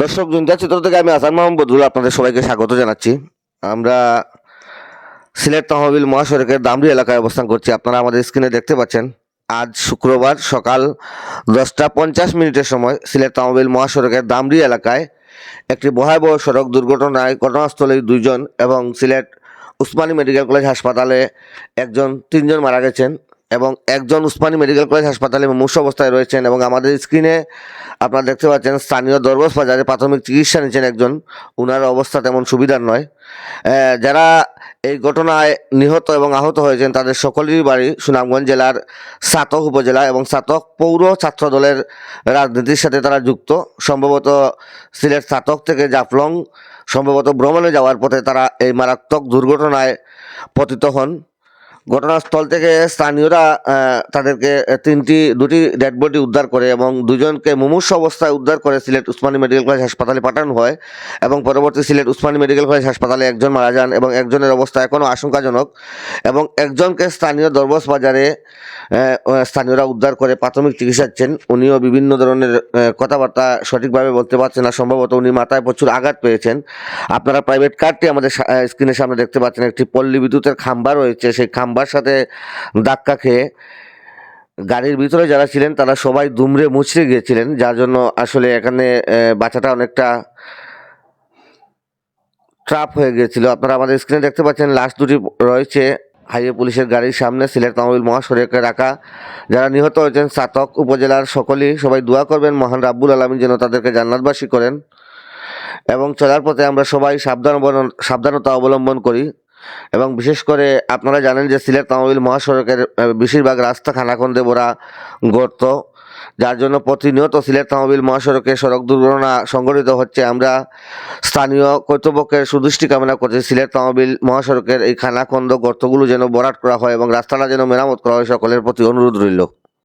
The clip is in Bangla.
দর্শক জুনকা চিত্র থেকে আমি আসান মোহাম্মদ বদরুল আপনাদের সবাইকে স্বাগত জানাচ্ছি। আমরা সিলেট তহবিল মহাসড়কের দামরি এলাকায় অবস্থান করছি। আপনারা আমাদের স্ক্রিনে দেখতে পাচ্ছেন, আজ শুক্রবার সকাল দশটা পঞ্চাশ মিনিটের সময় সিলেট তহবিল মহাসড়কের দামরি এলাকায় একটি ভয়াবহ সড়ক দুর্ঘটনায় ঘটনাস্থলে দুইজন এবং সিলেট উসমানী মেডিকেল কলেজ হাসপাতালে একজন, তিনজন মারা গেছেন। এবং একজন উসমানী মেডিকেল কলেজ হাসপাতালে মুমূর্ষ অবস্থায় রয়েছেন এবং আমাদের স্ক্রিনে আপনারা দেখতে পাচ্ছেন স্থানীয় দরবস বাজারে প্রাথমিক চিকিৎসা নিচ্ছেন একজন। উনার অবস্থা তেমন সুবিধার নয়। যারা এই ঘটনায় নিহত এবং আহত হয়েছেন তাদের সকলেরই বাড়ি সুনামগঞ্জ জেলার সাতক উপজেলা এবং সাতক পৌর ছাত্র দলের রাজনীতির সাথে তারা যুক্ত। সম্ভবত সিলেট সাতক থেকে জাফলং, সম্ভবত ভ্রমণে যাওয়ার পথে তারা এই মারাত্মক দুর্ঘটনায় পতিত হন। ঘটনাস্থল থেকে স্থানীয়রা তাদেরকে তিনটি, দুটি ডেড বডি উদ্ধার করে এবং দুজনকে মুমূর্ষ অবস্থায় উদ্ধার করে সিলেট উসমানী মেডিকেল কলেজ হাসপাতালে পাঠানো হয় এবং পরবর্তী সিলেট উসমানী মেডিকেল কলেজ হাসপাতালে একজন মারা যান এবং একজনের অবস্থা এখনও আশঙ্কাজনক এবং একজনকে স্থানীয় দরবস বাজারে স্থানীয়রা উদ্ধার করে প্রাথমিক চিকিৎসা দিচ্ছেন। উনিও বিভিন্ন ধরনের কথাবার্তা সঠিকভাবে বলতে পারছেন না। সম্ভবত উনি মাথায় প্রচুর আঘাত পেয়েছেন। আপনারা প্রাইভেট কারটি আমাদের স্ক্রিনের সামনে দেখতে পাচ্ছেন। একটি পল্লী বিদ্যুতের খাম্বা রয়েছে। সেই খাম্বার সাথে ধাক্কা খেয়ে গাড়ির ভিতরে যারা ছিলেন, তারা সবাই দুমড়ে মুচড়ে গিয়েছিলেন, যার জন্য আসলে এখানে বাচ্চাটা অনেকটা ট্রাপ হয়ে গিয়েছিল। আপনারা আমাদের স্ক্রিনে দেখতে পাচ্ছেন লাস্ট দুটি রয়েছে। হাইওয়ে পুলিশের গাড়ির সামনে সিলেট তামিল মহাসড়কে রাখা। যারা নিহত হয়েছেন, সাতক উপজেলার সকলেই সবাই দোয়া করবেন, মহান রাব্বুল আলমী যেন তাদেরকে জান্নাতবাসী করেন। এবং চলার পথে আমরা সবাই সাবধান সাবধানতা অবলম্বন করি। এবং বিশেষ করে আপনারা জানেন যে সিলেট তামিল মহাসড়কের বেশিরভাগ রাস্তা খানাখন্দে ভরা গর্ত, যার জন্য প্রতিনিয়ত সিলেট তাহবিল মহাসড়কে সড়ক দুর্ঘটনা সংঘটিত হচ্ছে। আমরা স্থানীয় কর্তৃপক্ষের সুদৃষ্টি কামনা করছি সিলেট তাহবিল মহাসড়কের এই খানাখন্দ গর্তগুলো যেন বরাট করা হয় এবং রাস্তাটা যেন মেরামত করা হয় সকলের প্রতি অনুরোধ রইল।